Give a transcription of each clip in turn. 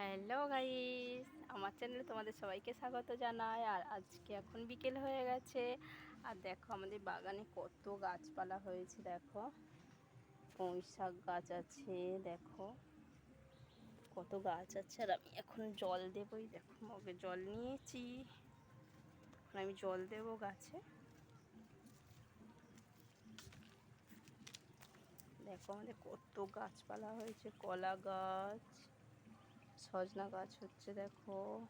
Hello guys, আমার চ্যানেলে তোমাদের সবাইকে স্বাগত জানাই। আর আজকে এখন বিকেল হয়ে গেছে। আর দেখো আমাদের বাগানে কত গাছপালা হয়েছে, দেখো। পুঁই শাক গাছ আছে, দেখো। কত গাছ আছে। আর আমি এখন জল দেবই, দেখো, মগে জল নিয়েছি। এখন আমি জল দেব গাছে। দেখো আমাদের কত গাছপালা হয়েছে, কলা গাছ। সজনা গাছ হচ্ছে, দেখো।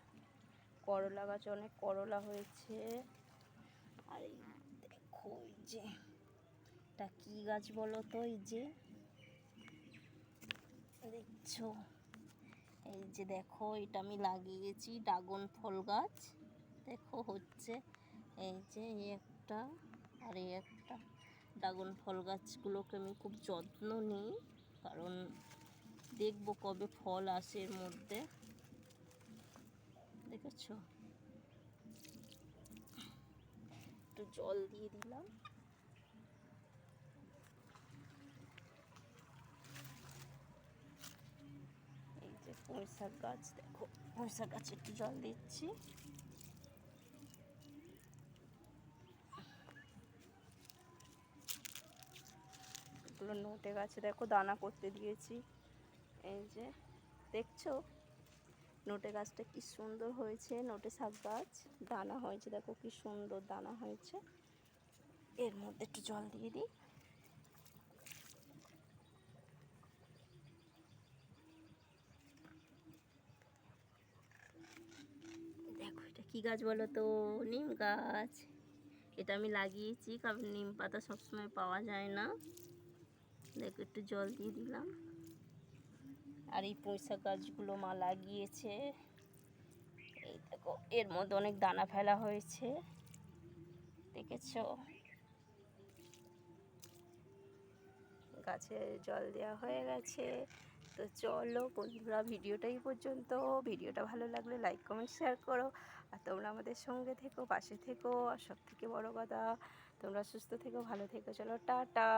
করলা গাছ অনেক করলা হয়েছে। আর এই দেখো ওই যে, এটা কী গাছ বলো তো, এই যে? দেখছ? এই যে দেখো, এটা আমি লাগিয়েছি ড্রাগন ফল গাছ। দেখো, হচ্ছে এই যে, এই একটা আর এই একটা। ড্রাগন ফল গাছগুলোকে আমি খুব যত্ন নিই, কারণ দেখব কবে ফল আসে এর মধ্যে। দেখেছ? একটু জল দিয়ে দিলাম। এই যে পুঁই গাছ, দেখো। শাক গাছে একটু জল দিচ্ছি। এগুলো নোটে গাছে, দেখো দানা করতে দিয়েছি। এই যে, দেখছ? নোটে গাছটা কি সুন্দর হয়েছে, নোটে শাক গাছ, দানা হয়েছে, দেখো কি সুন্দর দানা হয়েছে। এর মধ্যে একটু জল দিয়ে দিই। দেখো এটা কি গাছ বলো তো? নিম গাছ। এটা আমি লাগিয়েছি, কারণ নিম পাতা সবসময় পাওয়া যায় না। দেখো একটু জল দিয়ে দিলাম। আর এই পয়সা গাছগুলো মা লাগিয়েছে। এই দেখো, এর মধ্যে অনেক দানা ফেলা হয়েছে। দেখেছ? গাছে জল দেওয়া হয়ে গেছে। তো চলো বন্ধুরা, ভিডিওটা এই পর্যন্ত। ভিডিওটা ভালো লাগলে লাইক কমেন্ট শেয়ার করো। আর তোমরা আমাদের সঙ্গে থেকো, পাশে থেকো। আর সব থেকে বড়ো কথা, তোমরা সুস্থ থেকো, ভালো থেকো। চলো, টাটা।